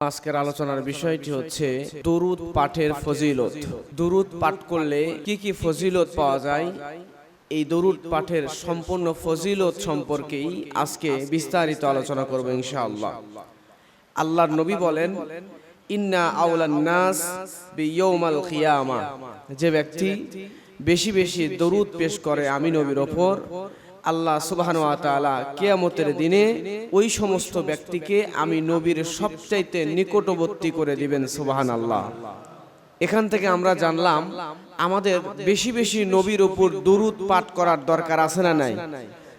আজকের আলোচনার বিষয়টি হচ্ছে দরুদ পাঠের ফজিলত। দরুদ পাঠ করলে কি কি ফজিলত পাওয়া যায়? এই দরুদ পাঠের সম্পূর্ণ ফজিলত সম্পর্কেই আজকে বিস্তারিত আলোচনা করব ইনশাআল্লাহ। আল্লাহর নবী বলেন ইন্না আউলান নাস বিয়ৌমাল কিয়ামা যে ব্যক্তি বেশি বেশি দরুদ পেশ করে আমি নবীর ওপর আল্লাহ সুবাহান তাআলা কেয়ামতের দিনে ওই সমস্ত ব্যক্তিকে আমি নবীর সবচাইতে নিকটবর্তী করে দিবেন সুবাহান আল্লাহ এখান থেকে আমরা জানলাম, আমাদের বেশি বেশি নবীর উপর দুরুদ পাঠ করার দরকার আছে না নাই?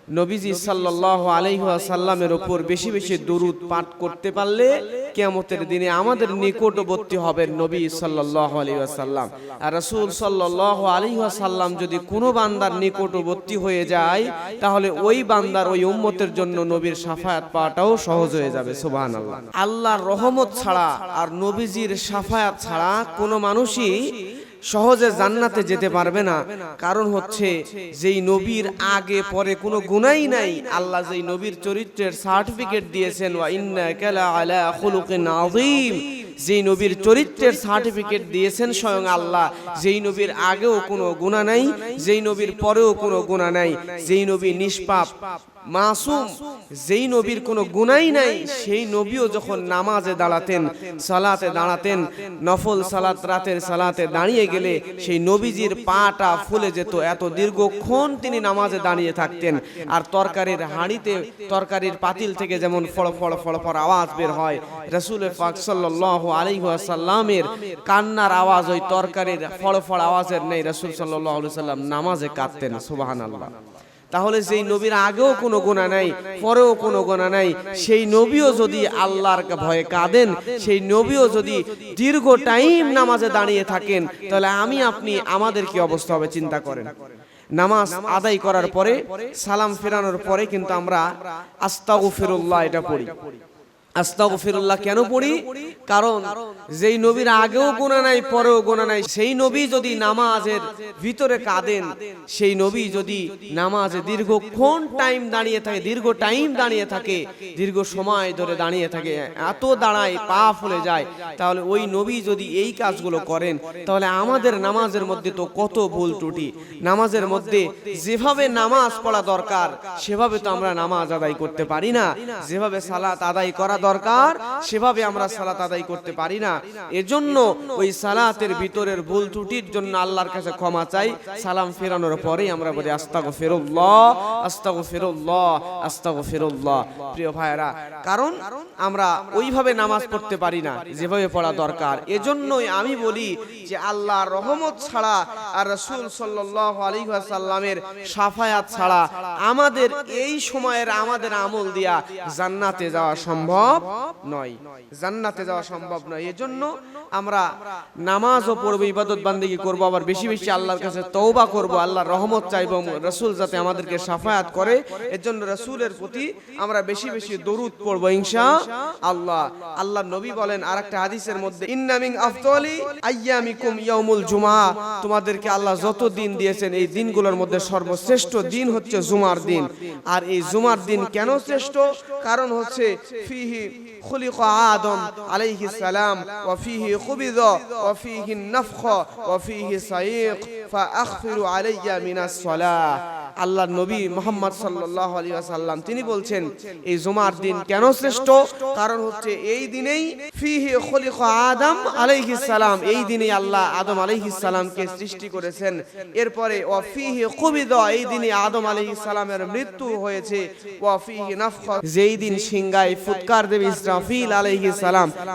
নবীজি সাল্লাহ আলাইসাল্লামের ওপর বেশি বেশি দুরুদ পাঠ করতে পারলে কেয়ামতের দিনে আমাদের নিকটবর্তী হবেন নবী সাল্লাহ আলাইসাল্লাম আর রসুল সাল্লাহ আলাইসাল্লাম যদি কোনো বান্দার নিকটবর্তী হয়ে যায়, তাহলে ওই বান্দার, ওই উম্মতের জন্য নবীর সাফায়াত পাওয়াটাও সহজ হয়ে যাবে সুবাহান আল্লাহ আল্লাহর রহমত ছাড়া আর নবীজির সাফায়াত ছাড়া কোনো মানুষই সহজে জান্নাতে যেতে পারবে না। কারণ হচ্ছে, যেই নবীর আগে পরে কোনো গুনাই নাই, আল্লাহ যেই নবীর চরিত্রের সার্টিফিকেট দিয়েছেন, ওয়া ইন্নাকা আলা খুলুকিন আযীম। যেই নবীর চরিত্রের সার্টিফিকেট দিয়েছেন স্বয়ং আল্লাহ, যেই নবীর আগেও কোনো গুণা নাই, যেই নবীর পরেও কোনো গুণা নাই, যেই নবী নিষ্পাপ। মাসুম, যেই নবীর কোনো গুনাই নাই, সেই নবীও যখন নামাজে দাঁড়াতেন, সালাতে দাঁড়াতেন, নফল সালাত রাতের সালাতে দাঁড়িয়ে গেলে সেই নবীজির পাটা ফুলে যেত। এত দীর্ঘক্ষণ তিনি নামাজে দাঁড়িয়ে থাকতেন আর তরকারির হাঁড়িতে, তরকারির পাতিল থেকে যেমন ফড় ফড় ফড় ফড় আওয়াজ বের হয়, রসুল পাক সাল্লাহ আলাইসাল্লামের কান্নার আওয়াজ ওই তরকারির ফড় ফড় আওয়াজের নেই, রসুল সাল্লাহ সাল্লাম নামাজে কাঁদতেন সুবাহান আল্লাহ তাহলে সেই নবীর আগেও কোনো গোনা নাই, পরেও কোনো গোনা নাই, সেই নবীও যদি আল্লাহর ভয়ে কাঁদেন, সেই নবীও যদি দীর্ঘ টাইম নামাজে দাঁড়িয়ে থাকেন, তাহলে আমি, আপনি, আমাদের কি অবস্থা হবে চিন্তা করেন। নামাজ আদায় করার পরে, সালাম ফেরানোর পরে কিন্তু আমরা আস্তাগফিরুল্লাহ এটা পড়ি। আস্তাগফিরুল্লাহ কেন পড়ি? কারণ যেই নবীর আগেও গোনা নাই পরেও গোনা নাই সেই নবী যদি নামাজের ভিতরে কাঁদেন সেই নবী যদি নামাজে দীর্ঘক্ষণ টাইম দাঁড়িয়ে থাকে দীর্ঘ টাইম দাঁড়িয়ে থাকে দীর্ঘ সময় ধরে দাঁড়িয়ে থাকে এত দাঁড়ায় পা ফুলে যায় তাহলে ওই নবী যদি এই কাজগুলো করেন তাহলে আমাদের নামাজের মধ্যে তো কত ভুল ত্রুটি। নামাজের মধ্যে যেভাবে নামাজ পড়া দরকার সেভাবে তো আমরা নামাজ আদায় করতে পারি না যেভাবে সালাত আদায় করা। দরকার, সেভাবে আমরা সালাত আদায় করতে পারি না। এজন্য ওই সালাতের ভিতরের ভুল ত্রুটির জন্য আল্লাহর কাছে ক্ষমা চাই, সালাম ফেরানোর পরেই আমরা বলি আস্তাগো ফেরুল্লাহ আস্তাগো ফেরুল্লাহ আস্তাগো ফেরুল্লাহ প্রিয় ভাইয়েরা, কারণ আমরা ওইভাবে নামাজ পড়তে পারি না, যেভাবে পড়া দরকার। এজন্যই আমি বলি যে আল্লাহর রহমত ছাড়া আর রসুল সাল্লাহ আলী সাল্লামের সাফায়াত ছাড়া আমাদের এই সময়ের আমাদের আমল দিয়া জান্নাতে যাওয়া সম্ভব নয়। জান্নাতে যাওয়া সম্ভব নয়। এজন্য আমরা নামাজও পড়ব ইবাদত বান্দিগি করব আবার বেশি বেশি আল্লাহর কাছে তৌবা করব আল্লাহর রহমত চাইব রসুল যাতে আমাদেরকে সাফায়াত করে এর জন্য রসুলের প্রতি আমরা বেশি বেশি দরুদ পড়ব ইনশা আল্লাহ। আল্লাহ। নবী বলেন আর একটা হাদিসের মধ্যে ইন্নামিং আফতলি আইয়ামিকুম ইয়াউমুল জুমা তোমাদেরকে আল্লাহ যত দিন দিয়েছেন এই দিনগুলোর মধ্যে সর্বশ্রেষ্ঠ দিন হচ্ছে জুমার দিন। আর এই জুমার দিন। কেন শ্রেষ্ঠ কারণ হচ্ছে ফিহি خلق آدم عليه السلام وفيه قبض وفيه النفخ وفيه صيق فأخفر علي من الصلاة. আল্লাহ নবী মোহাম্মদ সাল্লাহ আলী আসাল্লাম তিনি বলছেন, এই জুমার দিন কেন শ্রেষ্ঠ? কারণ হচ্ছে এই দিনেই ফিহি আদম এই দিনেই আল্লাহ আদম সৃষ্টি করেছেন। এরপরে ও ফিহি এই দিনে আদম মৃত্যু হয়েছে। ও ফিহি নাফখ যেই দিন সিংগায় ফুৎকার দেবে ইসরাফিল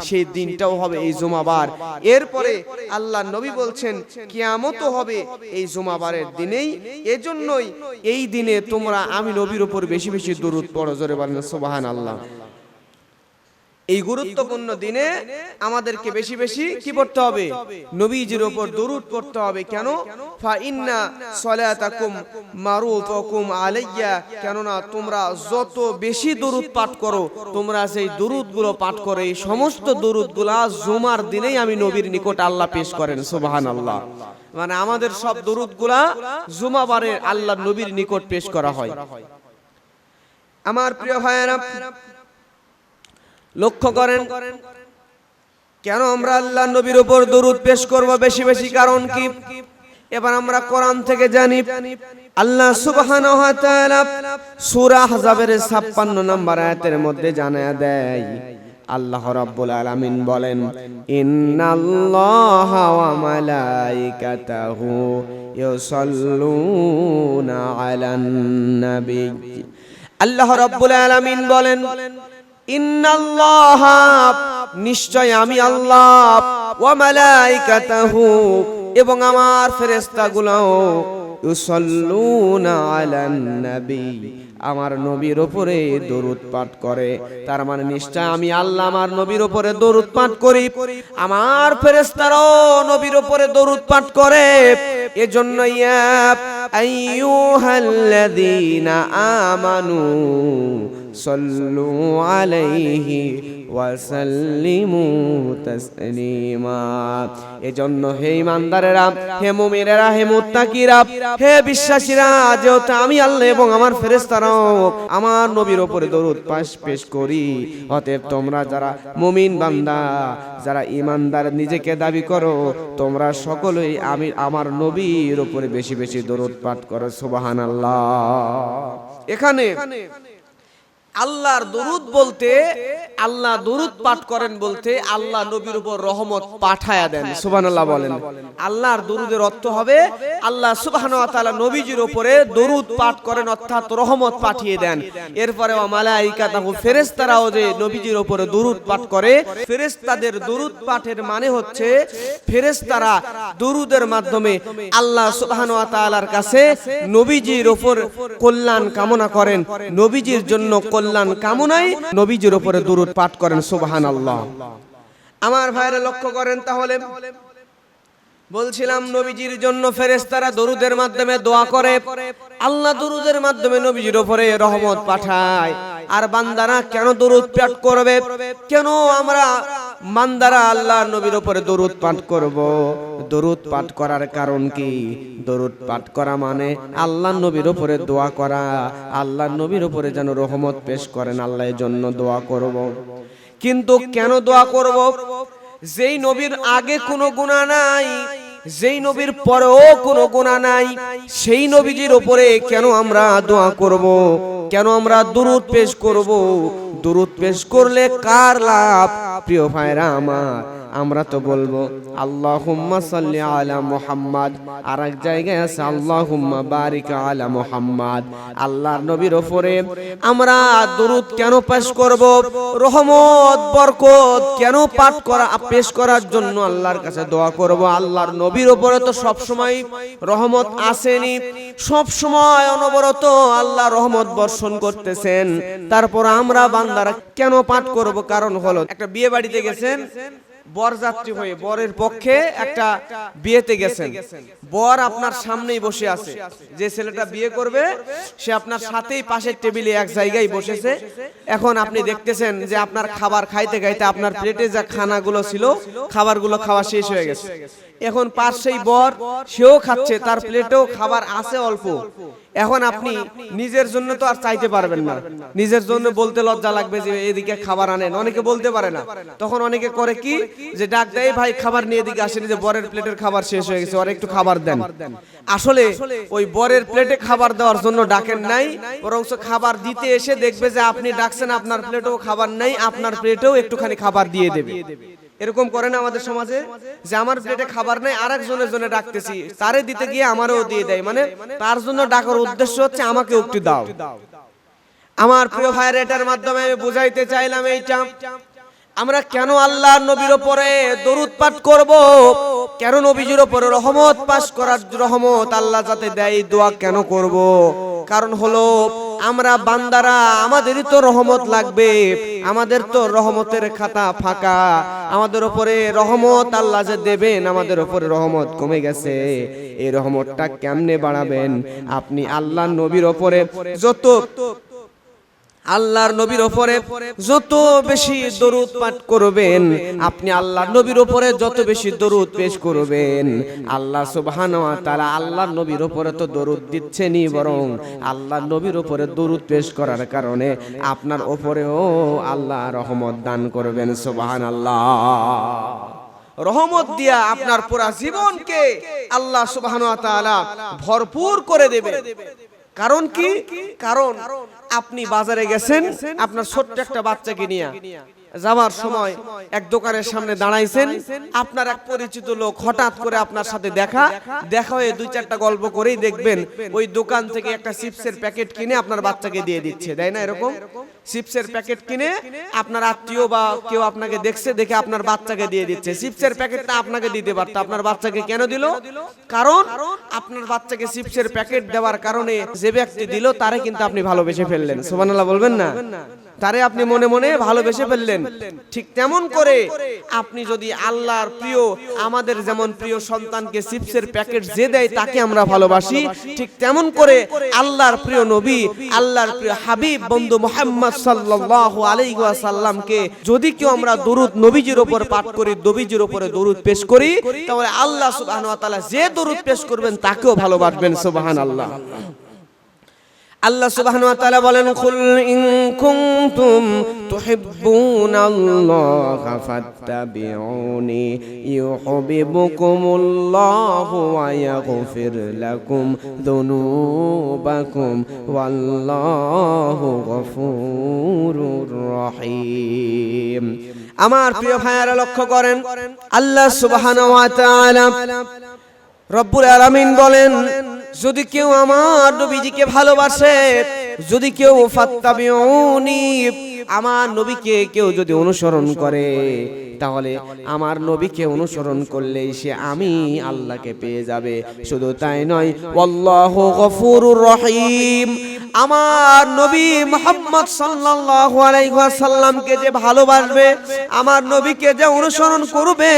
সেই দিনটাও হবে এই জুমাবার। এরপরে আল্লাহ নবী বলছেন, কিয়ামতও হবে এই জুমাবারের দিনেই। এজন্যই এই দিনে তোমরা আমি নবীর উপর বেশি বেশি দরুদ পড়ো, জোরে বলেন সুবাহান আল্লাহ এই গুরুত্বপূর্ণ দিনে আমাদেরকে বেশি বেশি কি পড়তে হবে? নবীজির উপর দরুদ পড়তে হবে। কেন? ফা ইন্না সলাতাকুম মারুফাকুম আলাইয়া। কেননা তোমরা যত বেশি দরুদ পাঠ করো, তোমরা সেই দরুদগুলো পাঠ করো, এই সমস্ত দরুদগুলা জুমার দিনেই আমি নবীর নিকট আল্লাহ পেশ করেন, সুবহানাল্লাহ। মানে আমাদের সব দরুদগুলা জুমাবারে আল্লাহ নবীর নিকট পেশ করা হয়। আমার প্রিয় ভাইয়েরা লক্ষ্য করেন কেন আমরা আল্লাহ নবীর উপর দরুদ পেশ করব বেশি বেশি কারণ কি? এবার আমরা কোরআন থেকে জানি। আল্লাহ সুবহানাহু ওয়া তাআলা সূরা আহজাবের 56 নম্বর আয়াতের মধ্যে জানায়া দেয় আল্লাহ রাব্বুল আলামিন বলেন, ইন্নাল্লাহা ওয়া মালাইকাতাহু ইউসাল্লুনা আলান নবী। আল্লাহ রাব্বুল আলামিন বলেন, ইন্নাল্লাহা, নিশ্চয় আমি আল্লাহ ওয়া মালাইকাতাহু এবং আমার ফেরেশতাগুলো ইউসাল্লুনা আলান নবী। আমার নবীর ওপরে দরুদ পাঠ করে। তার মানে নিশ্চয় আমি আল্লাহ আমার নবীর ওপরে দরুদ পাঠ করি। আমার ফেরেস্তারও নবীর ওপরে দরুদ পাঠ করে। এজন্য ইয়া আইয়ুহাল্লাযীনা আমানু সাল্লু আলাইহি ওয়াসাল্লিমু তাসলিমা এজন্য হে ইমানদারেরা, হে মুমিনেরা, হে মুত্তাকিরা, হে বিশ্বাসীরা, যেহেতু আমি আল্লাহ এবং আমার ফেরেশতারাও আমার নবীর উপরে দরুদ পাশ পেশ করি, অতএব তোমরা যারা মুমিন বান্দা, যারা ইমানদার নিজেকে দাবি করো, তোমরা সকলেই আমি, আমার নবীর উপরে বেশি বেশি দরুদ পাঠ করো, সুবহানাল্লাহ। এখানে আল্লাহর দরুদ বলতে আল্লাহ দরুদ পাঠ করেন বলতে আল্লাহ নবীর উপর রহমত পাঠায়া দেন। সুবহানাল্লাহ বলেন। আল্লাহর দরুদের অর্থ হবে আল্লাহ সুবহানাহু ওয়া তাআলা নবীজির উপরে দরুদ পাঠ করেন অর্থাৎ রহমত পাঠিয়ে দেন। এরপরে ওয়া মালাইকাতাহু ফেরেশতারাও যে নবীজির উপরে দরুদ পাঠ করে ফেরেশতাদের দরুদ পাঠের মানে হচ্ছে ফেরেশতারা দরুদের মাধ্যমে আল্লাহ সুবহানাহু ওয়া তাআলার কাছে নবীজির উপর কল্যাণ কামনা করেন। নবীজির জন্য কল্যাণ কামনায় নবীজির উপরে দুরুদ পাঠ করেন সুবহানাল্লাহ। আমার ভাইরা লক্ষ্য করেন তাহলে বলছিলাম, নবীজির জন্য ফেরেস্তারা দরুদের মাধ্যমে দোয়া করে। আল্লাহ দরুদের মাধ্যমে নবীজির উপরে রহমত পাঠায়। আর বান্দারা কেন দরুদ পাঠ করবে? কেন আমরা বান্দারা আল্লাহ নবীর উপরে দরুদ পাঠ করব? দরুদ পাঠ করার কারণ কি? দরুদ পাঠ করা মানে আল্লাহ নবীর উপরে দোয়া করা। আল্লাহ নবীর উপরে যেন রহমত পেশ করেন আল্লাহর জন্য দোয়া করব। কিন্তু কেন দোয়া করব? যেই নবীর আগে কোনো গুণা নাই যেই নবীর পরেও কোনো গুণা নাই সেই নবীজির ওপরে কেন আমরা দোয়া করব? কেন আমরা দুরুদ পেশ করব? দুরুদ পেশ করলে কার লাভ? প্রিয় ভাইরা আমার আমরা তো বলব সাল্লি আলা জায়গায় আছে আলা আল্লাহর নবীর আমরা দরুদ কেন পেশ করব, রহমত, বরকত কেন পাঠ করা, পেশ করার জন্য আল্লাহর কাছে দোয়া করব। আল্লাহর নবীর উপরে তো সব সময় রহমত আসেনি সব সময় অনবরত আল্লাহ রহমত বর্ষণ করতেছেন। তারপর আমরা বান্দারা কেন পাঠ করব? কারণ হলো, একটা বিয়ে বাড়িতে গেছেন বরযাত্রী হয়ে বরের পক্ষে একটা বিয়েতে গেছেন। বর আপনার সামনেই বসে আছে। যে ছেলেটা বিয়ে করবে সে আপনার সাথেই পাশের টেবিলে এক জায়গায় বসেছে। এখন আপনি দেখতেছেন যে আপনার খাবার খাইতে খাইতে আপনার প্লেটে যা খানাগুলো ছিল খাবারগুলো খাওয়া শেষ হয়ে গেছে। এখন পাশেই বর সেও খাচ্ছে তার প্লেটেও খাবার আছে অল্প। এখন আপনি নিজের জন্য তো আর চাইতে পারবেন না। নিজের জন্য বলতে লজ্জা লাগবে যে এদিকে খাবার আনেন। অনেকে বলতে পারে না। তখন অনেকে করে কি যে ডাক দেয় ভাই খাবার নিয়ে এদিকে আসেন। যে বরের প্লেটের খাবার শেষ হয়ে গেছে ওর একটু খাবার দেন। আসলে ওই বরের প্লেটে খাবার দেওয়ার জন্য ডাকেন নাই বরঞ্চ খাবার দিতে এসে দেখবে যে আপনি ডাকছেন আপনার প্লেটেও খাবার নাই আপনার প্লেটেও একটুখানি খাবার দিয়ে দেবে। এরকম করে না আমাদের সমাজে যে আমার প্লেটে খাবার নেই আর একজনের জন্য ডাকতেছি। তারে দিতে গিয়ে আমারও দিয়ে দেয়। মানে তার জন্য ডাকার উদ্দেশ্য হচ্ছে আমাকে একটু দাও। আমার প্রিয় ভাইয়ের, এটার মাধ্যমে আমি বুঝাইতে চাইলাম এইটা। আমরা কেন আল্লাহর নবীর উপরে দরুদ পাঠ করব? কেন নবীজির উপরে রহমত পাশ করার রহমত আল্লাহ যাতে দেয় দোয়া কেন করব? কারণ হলো আমরা বান্দারা আমাদেরই তো রহমত লাগবে। আমাদের তো রহমতের খাতা ফাঁকা। আমাদের উপরে রহমত আল্লাহ যে দেবেন, আমাদের উপরে রহমত কমে গেছে। এই রহমতটা কেমনে বাড়াবেন? আপনি আল্লাহ নবীর ওপরে যত আল্লাহর নবীর ওপরে যত বেশি দরুদ পাঠ করবেন, আপনি আল্লাহর নবীর ওপরে যত বেশি দরুদ পেশ করবেন। আল্লাহ সুবহানাহু ওয়া তাআলা আল্লাহর নবীর ওপরে তো দরুদ দিচ্ছেনই বরং আল্লাহর নবীর ওপরে দরুদ পেশ করার কারণে আপনার ওপরেও আল্লাহ রহমত দান করবেন, সুবহানাল্লাহ। রহমত দিয়া আপনার পুরা জীবনকে আল্লাহ তাআলা ভরপুর করে দেবে। কারণ কি? কারণ আপনি বাজারে গেছেন আপনার ছোট্ট একটা বাচ্চাকে নিয়ে। যাওয়ার সময় এক দোকানের সামনে দাঁড়াইছেন। আপনার এক পরিচিত লোক হঠাৎ করে আপনার সাথে দেখা। দেখা। হয়ে দুই চারটা গল্প করেই দেখবেন ওই দোকান থেকে একটা চিপসের প্যাকেট কিনে আপনার বাচ্চাকে দিয়ে দিচ্ছে তাই না এরকম? চিপসের প্যাকেট কিনে আপনার আত্মীয় বা কেউ আপনাকে দেখছে দেখে আপনার বাচ্চাকে দিয়ে দিচ্ছে। চিপসের প্যাকেটটা আপনাকে দিতে পারতো। আপনার বাচ্চাকে কেন দিল? কারণ আপনার বাচ্চাকে চিপসের প্যাকেট দেওয়ার কারণে যে ব্যক্তি দিল তারে কিন্তু আপনি ভালোবেসে ফেললেন। সুবহানাল্লাহ বলবেন না। তারে আপনি মনে মনে ভালোবেসে ফেললেন। ঠিক তেমন করে আপনি যদি আল্লাহর প্রিয় আমাদের যেমন প্রিয় সন্তানকে চিপসের প্যাকেট যে দেয় তাকে আমরা ভালোবাসি। ঠিক তেমন করে আল্লাহর প্রিয় নবী আল্লাহর প্রিয় হাবিব বন্ধু মোহাম্মদ সাল্লাল্লাহু আলাইহি ওয়াসাল্লামকে যদি কেউ আমরা দরুদ নবীজির উপর পাঠ করি নবীজির উপরে দরুদ পেশ করি তাহলে আল্লাহ তাআলা যে দরুদ পেশ করবেন তাকেও ভালোবাসবেন সুবহানাল্লাহ। আল্লাহ সুবহানাহু ওয়া তাআলা বলেন, কুল ইন কুনতুম তুহিব্বুনাল্লাহা ফাত্তাবিউনি, ইউহিব্বুকুমুল্লাহু ওয়া ইয়াগফির লাকুম যুনুবাকুম, ওয়াল্লাহু গফুরুর রহিম। আমার প্রিয় ভাইয়ারা, লক্ষ্য করেন, আল্লাহ সুবহানাহু ওয়া তাআলা রব্বুল আলামিন বলেন যদি কেউ আমার নবীজিকে ভালোবাসে যদি কেউ ফাত্তাবিউনি আমার নবীকে কেউ যদি অনুসরণ করে, তাহলে আমার নবীকে অনুসরণ করলেই সে আমি আল্লাহকে পেয়ে যাবে। শুধু তাই নয় আল্লাহ গফুরুর রহিম। আমার নবী মোহাম্মদ সাল্লাল্লাহু আলাইহি ওয়াসাল্লামকে যে ভালোবাসবে, আমার নবীকে যে অনুসরণ করবে,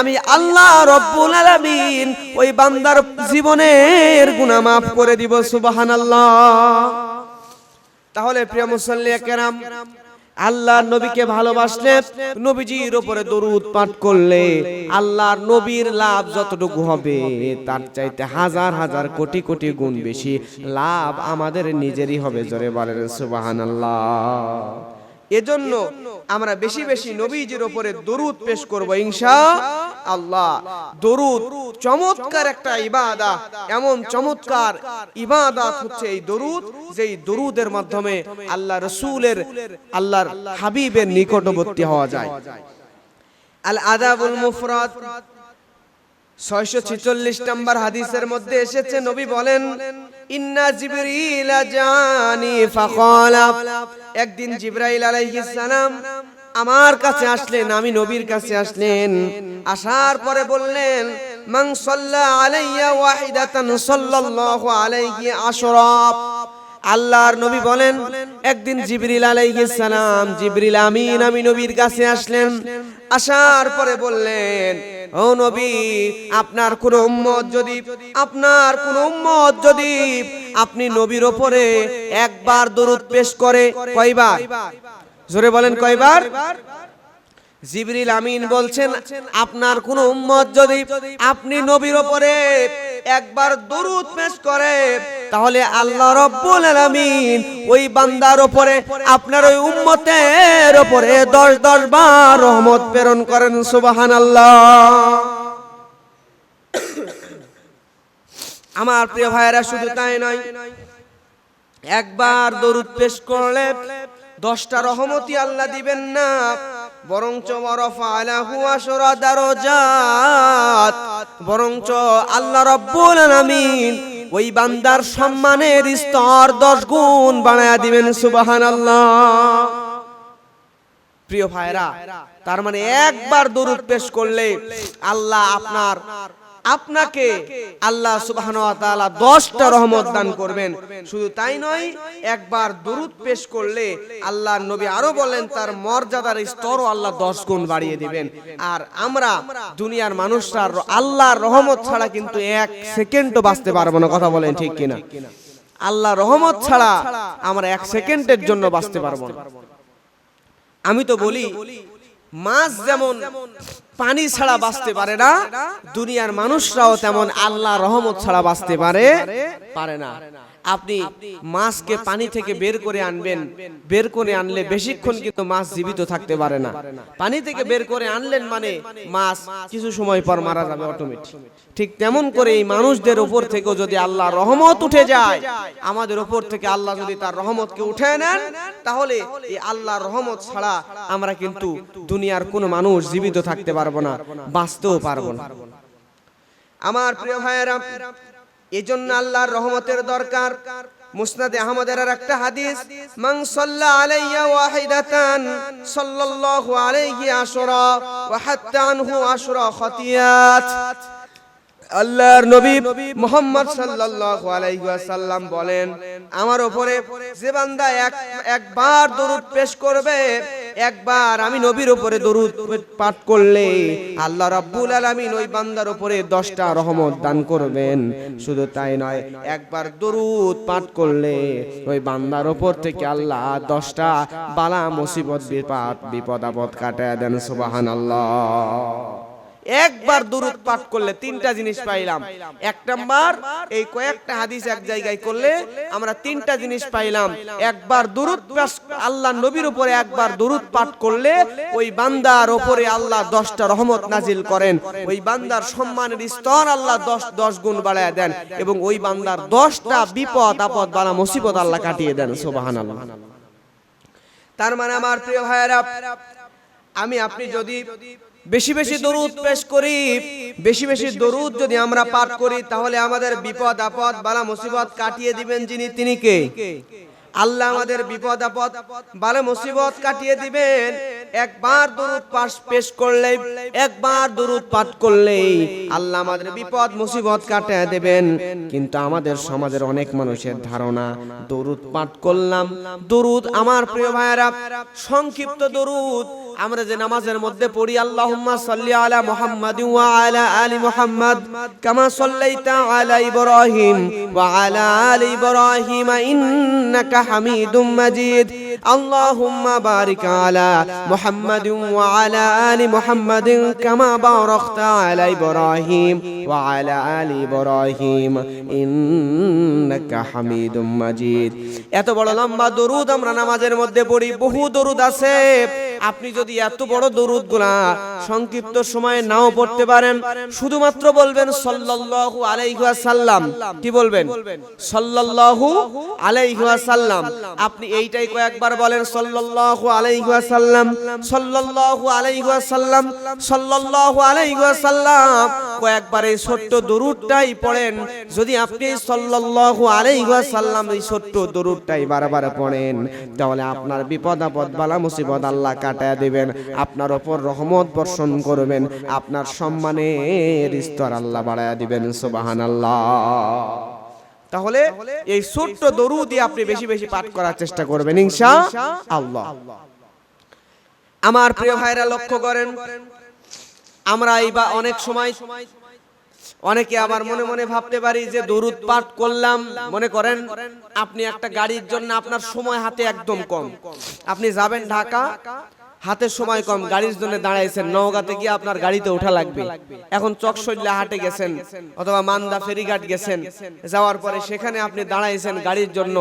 আমি আল্লাহ রব্বুল আলামিন ওই বান্দার জীবনের গুনাহ মাফ করে দিব, সুবহানাল্লাহ। তাহলে প্রিয় মুসল্লি কেরাম আল্লাহর নবীকে ভালোবাসলে নবীজির উপরে দরুদ পাঠ করলে আল্লাহর নবীর লাভ যতটুকু হবে, তার চাইতে হাজার হাজার কোটি কোটি গুণ বেশি লাভ আমাদের নিজেরই হবে, জোরে বলেন সুবহানাল্লাহ। এজন্য আমরা বেশি বেশি নবীজির উপরে দরুদ পেশ করব ইনশা আল্লাহ। দরুদ চমৎকার একটা ইবাদা। এমন চমৎকার ইবাদত হচ্ছে এই দরুদ যেই দরুদের মাধ্যমে আল্লাহ রসুলের আল্লাহর হাবিবের নিকটবর্তী হওয়া যায়। আল আদাবুল মুফরাদ। ছয়শো ছিচল্লিশ নম্বর হাদিসের মধ্যে এসেছে, নবী বলেন, ইন্না জিবরিল জানি ফাকালা। একদিন জিব্রাইল আলাইহিস সালাম আমার কাছে আসলেন, আমি নবীর কাছে আসলেন। আসার পরে বললেন, মান সাল্লা আলাইয়া ওয়াহিদাতান সাল্লাল্লাহু আলাইহি আশরাফ। আল্লাহর নবী বলেন একদিন জিবরিল আলাইহিস সালাম জিবরিল আমিন আমি নবীর কাছে আসলেন। আসার পরে বললেন ও নবী আপনার কোন উম্মত যদি আপনার কোন উম্মত যদি আপনি নবীর ওপরে একবার দরুদ পেশ করে কয়বার? জোরে বলেন কয়বার? জিবরিল আমিন বলছেন আপনার কোন উম্মত যদি আপনি নবীর ওপরে একবার দরুদ পেশ করে, তাহলে আল্লাহ রব্বুল আলামিন ওই বান্দার ওপরে আপনার ওই উম্মতের ওপরে 10 10 বার রহমত প্রেরণ করেন, সুবহানাল্লাহ। আমার প্রিয় ভাইয়েরা, শুধু তাই নয়, একবার দরুদ পেশ করলে দশটা রহমতি আল্লাহ দিবেন না। বরঞ্চ বরঞ্চ আল্লাহ রব্বুল আলামিন ওই বান্দার সম্মানের স্তর দশ গুণ বানায় দিবেন, সুবহানাল্লাহ। প্রিয় ভাইরা, তার মানে একবার দরুদ পেশ করলে আল্লাহ আপনার আপনাকে আল্লাহ তাআলা 10টা রহমত দান করবেন। শুধু তাই নয় একবার দরুদ পেশ করলে আল্লাহর নবী আরও বলেন তার মর্যাদার স্তরও আল্লাহ 10 গুণ বাড়িয়ে দিবেন। আর আমরা দুনিয়ার মানুষরা আল্লাহর রহমত ছাড়া কিন্তু এক সেকেন্ডও বাঁচতে পারব না কথা বলেন ঠিক কিনা? আল্লাহ রহমত ছাড়া আমরা এক সেকেন্ডের জন্য বাঁচতে পারব না। আমি তো বলি মাছ যেমন পানি ছাড়া বাঁচতে পারে না, দুনিয়ার মানুষরাও তেমন আল্লাহ রহমত ছাড়া বাঁচতে পারে পারে না। আপনি মাছকে পানি থেকে বের করে আনবেন। বের করে আনলে বেশিক্ষণ কিন্তু মাছ জীবিত থাকতে পারে না। পানি থেকে বের করে আনলেন মানে মাছ কিছু সময় পর মারা যাবে অটোমেটিক ঠিক তেমন করে এই মানুষদের উপর থেকেও যদি আল্লাহ রহমত উঠে যায় আমাদের উপর থেকে আল্লাহ যদি তার রহমতকে উঠে নেন তাহলে এই আল্লাহর রহমত ছাড়া আমরা কিন্তু দুনিয়ার কোনো মানুষ জীবিত থাকতে পারব না বাঁচতেও পারব না। আমার প্রিয় ভাইয়েরা এই জন্য আল্লাহর রহমতের দরকার। মুসনাদে আহমদের আর একটা হাদিস, মান সাল্লা আলাইয়া ওয়াহিদাতান সাল্লাল্লাহু আলাইহি আশরা ওয়া হাত্তা আনহু আশরা খাতিয়াত। আল্লাহর নবী মোহাম্মদ সাল্লাল্লাহু আলাইহি ওয়াসাল্লাম বলেন, আমার উপরে যে বান্দা এক, একবার দরুদ পেশ করবে, একবার আমি নবীর উপরে দরুদ পাঠ করলে আল্লাহ রাব্বুল আলামিন ওই বান্দার উপরে 10টা রহমত দান করবেন। শুধু তাই নয়, একবার দরুদ পাঠ করলে ওই বান্দার উপর থেকে আল্লাহ 10টা বালা মুসিবত, বিপদ বিপদ আপদ কাটায় দেন, সুবহানাল্লাহ। একবার দুরুদ পাঠ করলে তিনটা জিনিস পাইলাম। এক নাম্বার এই কয়েকটা হাদিস এক জায়গায় করলে আমরা তিনটা জিনিস পাইলাম। একবার দুরুদ আল্লাহ নবীর উপরে একবার দুরুদ পাঠ করলে ওই বান্দার উপরে আল্লাহ দশটা রহমত নাজিল করেন। ওই বান্দার সম্মানের স্তর আল্লাহ দশ দশ গুণ বাড়ায় দেন এবং ওই বান্দার দশটা বিপদ আপদ বালা মুসিবত আল্লাহ কাটিয়ে দেন সোবাহান আল্লাহ তার মানে আমার প্রিয় ভাইয়েরা আমি আপনি যদি বেশি বেশি দরুদ পেশ করি বেশি বেশি দরুদ যদি আমরা পাঠ করি তাহলে আমাদের বিপদ আপদ বালা মুসিবত কাটিয়ে দিবেন যিনি তিনি কে? আল্লাহ আমাদের বিপদ আপদ বালা মুসিবত কাটিয়ে দিবেন। একবার দরুদ পাশ পেশ করলে একবার দরুদ পাঠ করলে আল্লাহ আমাদের বিপদ মুসিবত কাটিয়ে দেবেন। কিন্তু আমাদের সমাজের অনেক মানুষের ধারণা দরুদ পাঠ করলাম দরুদ আমার প্রিয় ভাইয়েরা সংক্ষিপ্ত দরুদ আমরা যে নামাজের মধ্যে পড়ি, আল্লাহুম্মা সাল্লি আলা মুহাম্মাদ ওয়া আলা আলি মুহাম্মাদ, কামা সাল্লাইতা আলা ইব্রাহিম ওয়া আলা আলি ইব্রাহিম ইন্নাকা হামিদুম মাজিদ। আল্লাহুম্মা বারিক আলা মুহাম্মাদ ওয়া আলা আলি মুহাম্মাদ, কামা বারাকতা আলা ইব্রাহিম ওয়া আলা আলি ইব্রাহিম ইন্নাকা হামিদুম মাজিদ। এত বড় লম্বা দরুদ আমরা নামাজের মধ্যে পড়ি, বহু দরুদ আছে। আপনি যদি এত বড় দরুদগুলা সংক্ষিপ্ত সময়ে নাও পড়তে পারেন, শুধুমাত্র বলবেন সাল্লাল্লাহু আলাইহি ওয়াসাল্লাম। কি বলবেন? সাল্লাল্লাহু আলাইহি ওয়াসাল্লাম। আপনি এইটাই কয়েকবার বলেন, সাল্লাল্লাহু আলাইহি ওয়াসাল্লাম, সাল্লাল্লাহু আলাইহি ওয়াসাল্লাম, সাল্লাল্লাহু আলাইহি ওয়াসাল্লাম। কয়েকবার এই ছোট্ট দরুদটাই পড়েন। যদি আপনি সাল্লাল্লাহু আলাইহি ওয়াসাল্লাম এই ছোট্ট দরুদটাই বারবার পড়েন, তাহলে আপনার বিপদ আপদ বালা মুসিবত আল্লাহ কাটায় দেবেন, আপনার ওপর রহমত বর্ষণ করবেন, আপনার সম্মানের স্তর আল্লাহ বাড়ায় দিবেন, সুবহানাল্লাহ। তাহলে এই ছোট্ট দরুদই আপনি বেশি বেশি পাঠ করার চেষ্টা করবেন, ইনশা আল্লাহ। আমার প্রিয় ভাইরা, লক্ষ্য করেন, আমরা এই বা অনেক সময় অনেকে আবার মনে মনে ভাবতে পারি যে দরুদ পাঠ করলাম, মনে করেন আপনি একটা গাড়ির জন্য আপনার সময় হাতে একদম কম। আপনি যাবেন ঢাকা হাতে সময় কম গাড়ির জন্য দাঁড়াইছেন। নওগাঁতে গিয়ে আপনার গাড়িতে ওঠা লাগবে। এখন চকশল্যা হাটে গেছেন অথবা মান্দা ফেরিঘাট গেছেন। যাওয়ার পরে সেখানে আপনি দাঁড়াইছেন গাড়ির জন্য।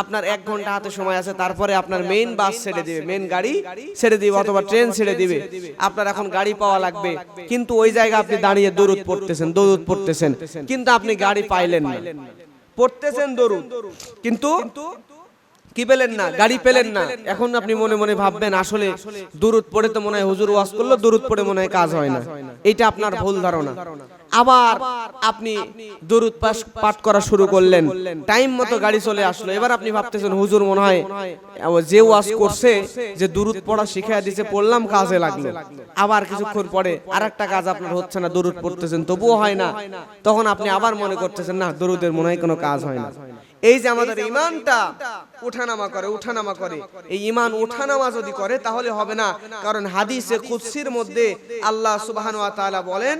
আপনার এক ঘণ্টা হাতে সময় আছে তারপরে আপনার মেইন বাস ছেড়ে দিবে মেইন গাড়ি ছেড়ে দিবে অথবা ট্রেন ছেড়ে দিবে। আপনার এখন গাড়ি পাওয়া লাগবে। কিন্তু ওই জায়গা আপনি দাঁড়িয়ে দরুদ পড়তেছেন দরুদ পড়তেছেন। কিন্তু আপনি গাড়ি পাইলেন না। পড়তেছেন দরুদ কিন্তু কি পেলেন না? গাড়ি পেলেন না? এখন আপনি মনে মনে ভাববেন আসলে দূরত পড়ে তো মনে হয় হুজুর ওয়াজ করল দূরত পড়ে মনে হয় কাজ হয় না। এটা আপনার ভুল ধারণা। আবার আপনি দরুদ পাশ পাঠ করা শুরু করলেন। টাইম মতো গাড়ি চলে আসলো। এবার আপনি ভাবতেছেন, হুজুর মনে হয়, যে ওয়াজ করছে, যে দূরত পড়া শিখাই দিছে, পড়লাম, কাজে লাগল। আবার কিছুক্ষণ পরে আর একটা কাজ আপনার হচ্ছে না, দরুদ পড়তেছেন, তবুও হয় না। তখন আপনি আবার মনে করতেছেন, না, দরুদের মনে হয় কোনো কাজ হয় না। এই যে আমাদের ইমানটা উঠানামা করে উঠানামা করে। এই ইমান উঠানামা যদি করে, তাহলে হবে না। কারণ হাদিসে কুদসির মধ্যে আল্লাহ সুবহান বলেন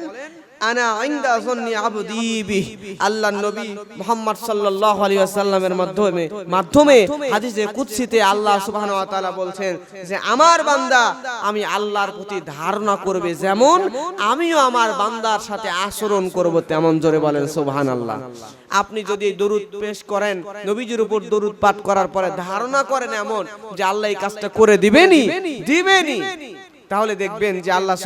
আমি আল্লাহর প্রতি ধারণা করবে যেমন আমিও আমার বান্দার সাথে আচরণ করব তেমন জোরে বলেন সুবহানাল্লাহ। আপনি যদি দরুদ পেশ করেন, নবীজির উপর দরুদ পাঠ করার পরে ধারণা করেন এমন যে, আল্লাহ এই কাজটা করে দিবেনি? দিবেনি। তাহলে দেখবেন যে আল্লাহ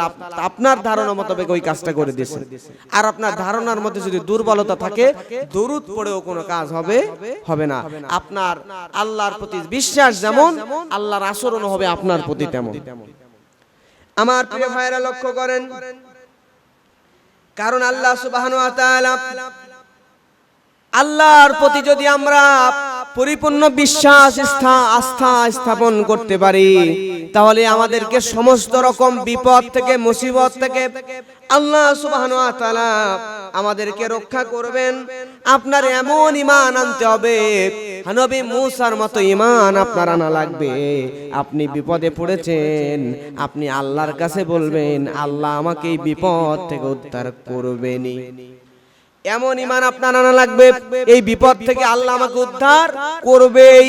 আপ- আপনার ধারণা মোতাবেক ওই কাজটা করে দিয়েছেন। আর আপনার ধারণার মধ্যে যদি দুর্বলতা থাকে, দরুদ পড়েও কোনো কাজ হবে হবে না। আপনার আল্লাহর প্রতি বিশ্বাস যেমন, আল্লাহর আচরণ হবে আপনার প্রতি তেমন। আমার প্রিয় ভাইরা লক্ষ্য করেন, কারণ আল্লাহ তাআলা আল্লাহর প্রতি যদি আমরা পরিপূর্ণ বিশ্বাস স্থা- আস্থা স্থাপন করতে পারি। তাহলে আমাদেরকে সমস্ত রকম বিপদ থেকে, মুসিবত থেকে আল্লাহ আমাদেরকে রক্ষা করবেন। আপনার এমন ইমান আনতে হবে, নবী মূসার মতো ইমান আপনার আনা লাগবে। আপনি বিপদে পড়েছেন, আপনি আল্লাহর কাছে বলবেন, আল্লাহ আমাকে এই বিপদ থেকে উদ্ধার করবেনি এমন ইমান আপনার আনা লাগবে। এই বিপদ থেকে আল্লাহ আমাকে উদ্ধার করবেই।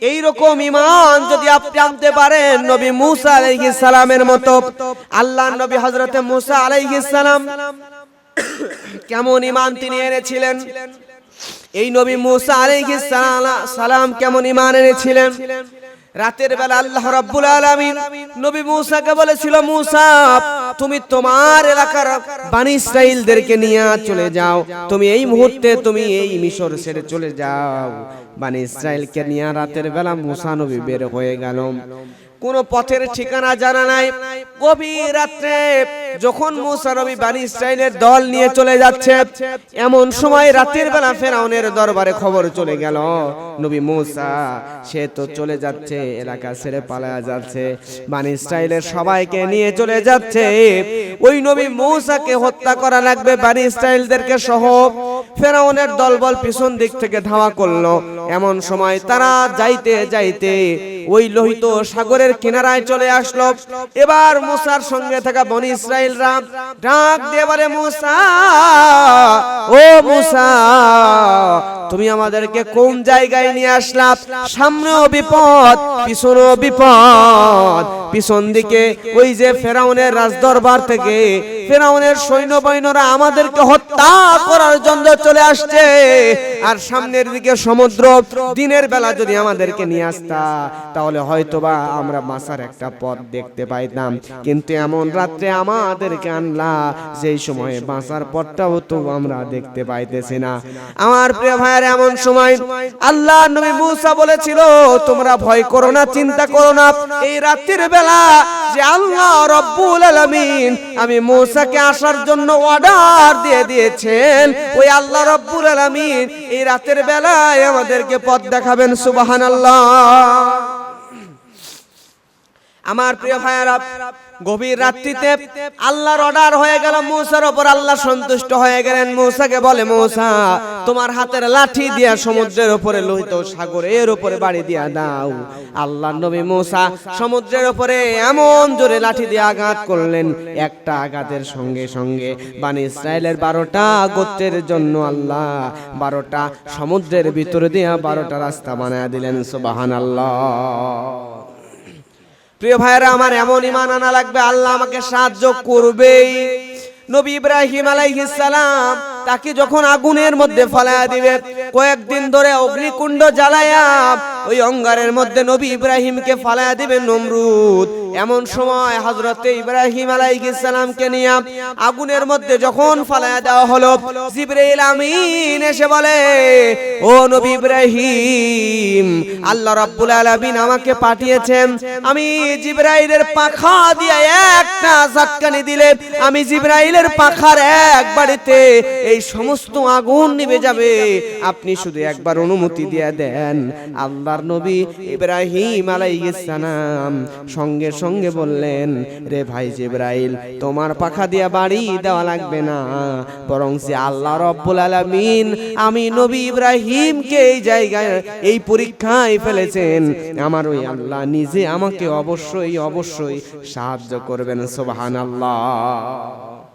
এই রকম ইমান যদি আপনি আনতে পারেন নবী মুসা আলাইহিস সালামের মতো। আল্লাহ নবী হযরতে মুসা আলাইহিস সালাম কেমন ইমান তিনি এনেছিলেন? এই নবী মুসা আলাইহিস সালা- সালাম কেমন ইমান এনেছিলেন? রাতের বেলা আল্লাহ রাব্বুল আলামিন নবী মূসাকে বলেছিল, মূসা, তুমি তোমার এলাকার বানি ইসরাইলদেরকে নিয়ে চলে যাও। তুমি এই মুহূর্তে তুমি এই মিশর ছেড়ে চলে যাও। বানি ইসরাইলকে নিয়ে রাতের বেলা মূসা নবী বের হয়ে গেল। কোন পথের ঠিকানা জানা নাই। গভীর রাত্রে যখন মুসা নবী বানি ইসরাইলের দল নিয়ে চলে যাচ্ছে এমন সময় রাতের বেলা ফেরাউনের দরবারে খবর চলে গেল। নবী মুসা সে তো চলে যাচ্ছে এলাকা ছেড়ে পালায়া যাচ্ছে। বানি ইসরাইলের সবাইকে নিয়ে চলে যাচ্ছে। ওই নবী মুসাকে হত্যা করা লাগবে বানি ইসরাইলদেরকে সহ ফেরাউনের দলবল পিছন দিক থেকে ধাওয়া করল। এমন সময় তারা যাইতে যাইতে ওই লোহিত সাগরের কিনারায় চলে আসলো। এবার মুসার সঙ্গে থাকা বনি ইসরায়েলরা ডাক দিয়ে বলে মুসা। ও মুসা, তুমি আমাদেরকে কোন জায়গায় নিয়ে আসলা? সামনেও বিপদ, পিছনেও বিপদ। পিছন দিকে ওই যে ফেরাউনের রাজদরবার থেকে ফেরাউনের সৈন্যবাহিনীরা আমাদেরকে হত্যা করার জন্য চলে আসছে। আর সামনের দিকে সমুদ্র, দিনের বেলা যদি আমাদেরকে নিয়ে আসতা, তাহলে হয়তোবা আমরা মাসার একটা পথ দেখতে পাইতাম। কিন্তু এমন রাত্রে আমাদেরকে আনলা। যেই সময়ে বাঁচার পথটাও তো আমরা দেখতে পাইতেছি না। আমার প্রিয় ভাইয়ের, এমন সময় আল্লাহ নবী মুসা বলেছিল, তোমরা ভয় করো না, চিন্তা করো না। এই রাত্রির বেলা যে আল্লাহ রব্বুল আলামিন আমি মুসাকে আসার জন্য অর্ডার দিয়ে দিয়েছেন, ওই আল্লাহ রব্বুল আলামিন এই রাতের বেলায় আমাদেরকে পথ দেখাবেন, সুবহানাল্লাহ। আমার প্রিয় ভাইয়েরা গভীর রাত্রিতে আল্লাহর অর্ডার হয়ে গেল মৌসার ওপর আল্লাহ সন্তুষ্ট হয়ে গেলেন। মৌসাকে বলে মৌসা তোমার হাতের লাঠি দিয়া সমুদ্রের উপরে লোহিত সাগরের উপরে বাড়ি দিয়া দাও। আল্লাহ নবী মৌসা সমুদ্রের উপরে এমন জোরে লাঠি দিয়ে আঘাত করলেন একটা আঘাতের সঙ্গে সঙ্গে বানি ইসরায়েলের বারোটা গোত্রের জন্য আল্লাহ বারোটা সমুদ্রের ভিতরে দিয়া বারোটা রাস্তা বানায় দিলেন। সুবাহান আল্লাহ প্রিয় ভাইরা আমার এমন ইমান আনা লাগবে, আল্লাহ আমাকে সাহায্য করবেই। নবী ইব্রাহিম সালাম তাকে যখন আগুনের মধ্যে ফলায়া দিবে, কয়েকদিন ধরে অগ্নিকুণ্ড জ্বালায়া ওই অঙ্গারের মধ্যে নবী ইব্রাহিমকে ফালায়া দিবে নমরুদ। এমন সময় হযরতে ইব্রাহিম আলাইহিস সালামকে নিয়ে আগুনের মধ্যে যখন ফালায়া দেওয়া হলো, জিবরাইল আমিন এসে বলে, ও নবী ইব্রাহিম, আল্লাহ রাব্বুল আলামিন আমাকে পাঠিয়েছেন। আমি জিবরাইলের পাখা দিয়ে একটা ঝটকানি দিলে, আমি জিবরাইলের পাখার এক বাড়িতে এই সমস্ত আগুন নিভে যাবে। আপনি শুধু একবার অনুমতি দিয়ে দেন। আল্লাহর নবী ইব্রাহিম আলাইহিস সালাম সঙ্গে সঙ্গে বললেন, রে ভাই জিবরাইল, তোমার পাখা দিয়া বাড়ি দেওয়া লাগবে না। বরং সে আল্লাহ রব্বুল আলামিন আমি নবী ইব্রাহিমকে এই জায়গায়, এই পরীক্ষায় ফেলেছেন। আমার ওই আল্লাহ নিজে আমাকে অবশ্যই অবশ্যই সাহায্য করবেন, সুবহানাল্লাহ।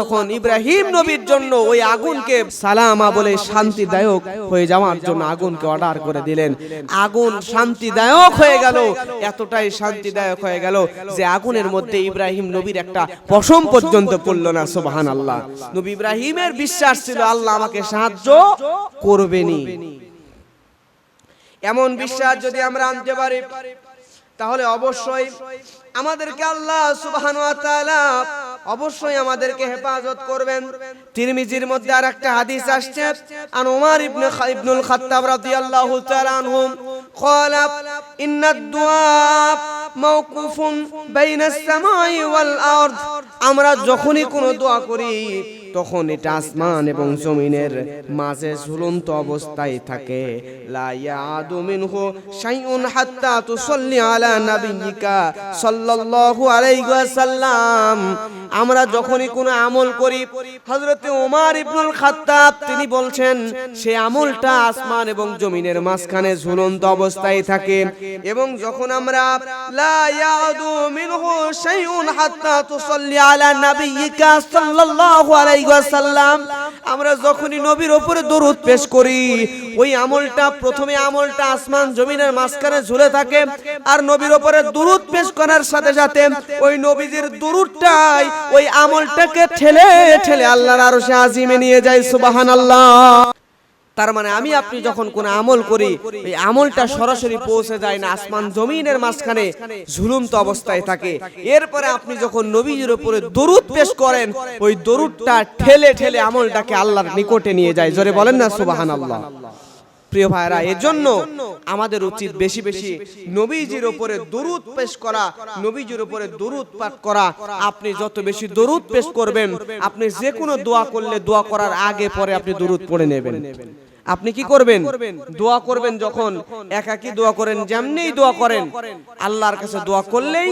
তখন ইব্রাহিম নবীর জন্য ওই আগুনকে সালামা বলে শান্তিদায়ক হয়ে যাওয়ার জন্য আগুনকে অর্ডার করে দিলেন। আগুন শান্তিদায়ক হয়ে গেল, এতটাই শান্তিদায়ক হয়ে গেল যে আগুনের মধ্যে ইব্রাহিম নবীর একটা পশম পর্যন্ত পড়ল না সুবহান আল্লাহ নবী ইব্রাহিমের বিশ্বাস ছিল, আল্লাহ আমাকে সাহায্য করবেনি এমন বিশ্বাস যদি আমরা আনতে পারি, তাহলে অবশ্যই আমাদেরকে আল্লাহ তাআলা অবশ্যই আমাদেরকে হেফাজত করবেন তিরমিজির মধ্যে আর একটা হাদিস আসছে আন ওমর ইবনে খা- ইবনুল খাত্তাব রাদিয়াল্লাহু তাআলা আনহু قال إن الدعاء موقوف بين السماء والأرض আমরা যখনই কোনো দোয়া করি তখন এটা আসমান এবং জমিনের মাঝে ঝুলন্ত অবস্থায় থাকে লা ইয়াদু মিনহু শাইউন হাত্তা তুসাল্লি আলা নাবিয়িকা সাল্লাল্লাহু আলাইহি ওয়াসাল্লাম আমরা যখনই কোনো আমল করি, হযরতে ওমর ইবনুল খাত্তাব তিনি বলছেন, সে আমলটা আসমান এবং জমিনের মাঝখানে ঝুলন্ত অবস্থায় থাকে এবং যখন আমরা মিনহু শাইউন হাত্তা তুসাল্লি আলা নাবিয়িকা সাল্লাল্লাহু আলাইহি ওয়াসাল্লাম, আমরা যখনই নবীর উপরে দরুদ পেশ করি, ওই আমলটা প্রথমে আমলটা আসমান জমিনের মাঝখানে ঝুলে থাকে, আর নবীর উপরে দরুদ পেশ করার সাথে সাথে ওই নবীজির দরুদটাই ওই আমলটাকে ঠেলে ঠেলে আল্লাহর আরশে আজিমে নিয়ে যায়, সুবহানাল্লাহ। তার মানে আমি আপনি যখন কোন আমল করি এই আমলটা সরাসরি পৌঁছে যায় না, আসমান জমিনের মাঝখানে ঝুলন্ত অবস্থায় থাকে। এরপরে আপনি যখন নবীজির উপরে দরুদ পেশ করেন, ওই দরুদটা ঠেলে ঠেলে আমলটাকে আল্লাহর নিকটে নিয়ে যায়। জোরে বলেন না, সুবহানাল্লাহ। প্রিয় ভাইরা এজন্য আমাদের উচিত বেশি বেশি নবীজির উপরে দরুদ পেশ করা নবীজির উপরে দরুদ পাঠ করা আপনি যত বেশি দরুদ পেশ করবেন আপনি যে কোনো দোয়া করলে দোয়া করার আগে পরে আপনি দরুদ পড়ে নেবেন। আপনি কি করবেন? দোয়া করবেন যখন একাকি দোয়া করেন যেমনি দোয়া করেন আল্লাহর কাছে দোয়া করলেই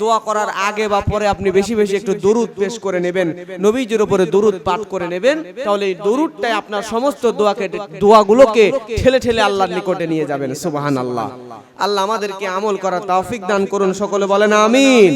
দোয়া করার আগে বা পরে আপনি বেশি বেশি একটু দরুদ পেশ করে নেবেন। নবীজির উপরে দরুদ পাঠ করে নেবেন। তাহলে এই দরুদটাই আপনার সমস্ত দোয়াকে দোয়াগুলোকে ঠেলে ঠেলে আল্লাহর নিকটে নিয়ে যাবেন। সুবহান আল্লাহ আল্লাহ আমাদেরকে আমল করার তৌফিক দান করুন। সকলে বলেন আমিন।